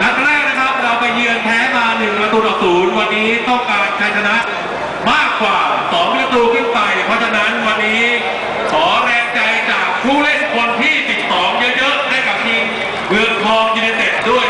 นัดแรกนะครับเราไปเยือนแพ้มาหนึ่งประตูต่อศูนย์วันนี้ต้องการชัยชนะมากกว่าสอประตูขึ้นไป เพราะฉะนั้นวันนี้ขอแรงใจจากผู้เล่นคนที่ติดต่อเยอะๆให้กับทีมเมืองทองยูเนเต็ดด้วย